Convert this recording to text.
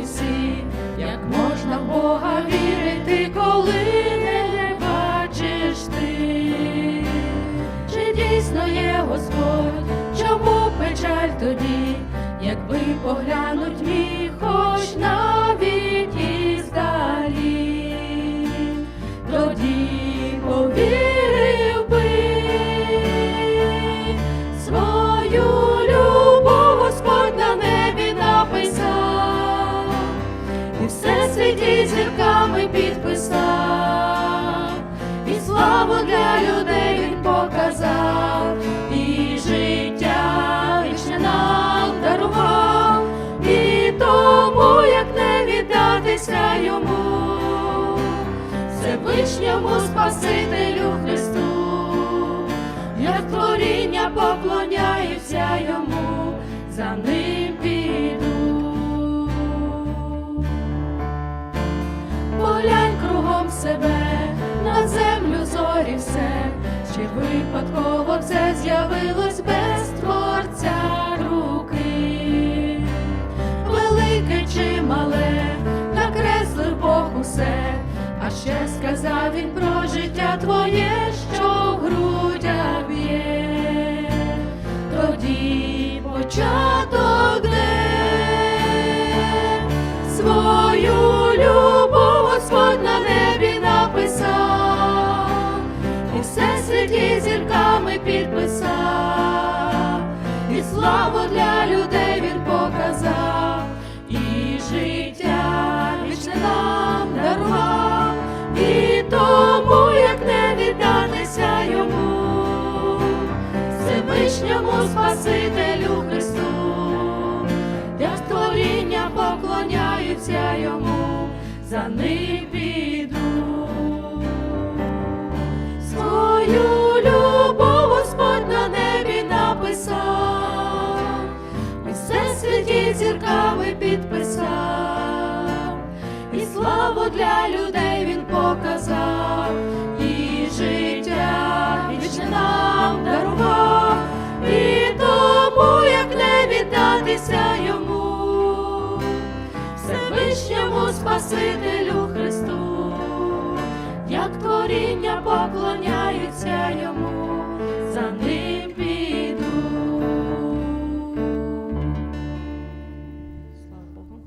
всі, як можна в Бога вірити, коли не бачиш ти, чи дійсно є Господь, чому печаль тоді, якби поглянуть міг хоч навіть іздалі, тоді повірив би свою і все світі зірками підписав, і славу для людей він показав, і життя вічне нам дарував, і тому як не віддатися йому. Всевишньому Спасителю Христу, як творіння поклоняються йому, за ним з'явилось без творця руки. Велике чи мале, накреслив Бог усе, а ще сказав він про життя твоє, зірками підписав, і славу для людей він показав, і життя вічне нам дарував, і тому як не віддатися йому, Всевишньому Спасителю Христу, як створіння поклоняються йому, за ним зірками підписав, і славу для людей він показав, і життя вічне нам дарував, і тому як не віддатися йому, Всевишньому Спасителю Христу, як творіння поклоняються йому.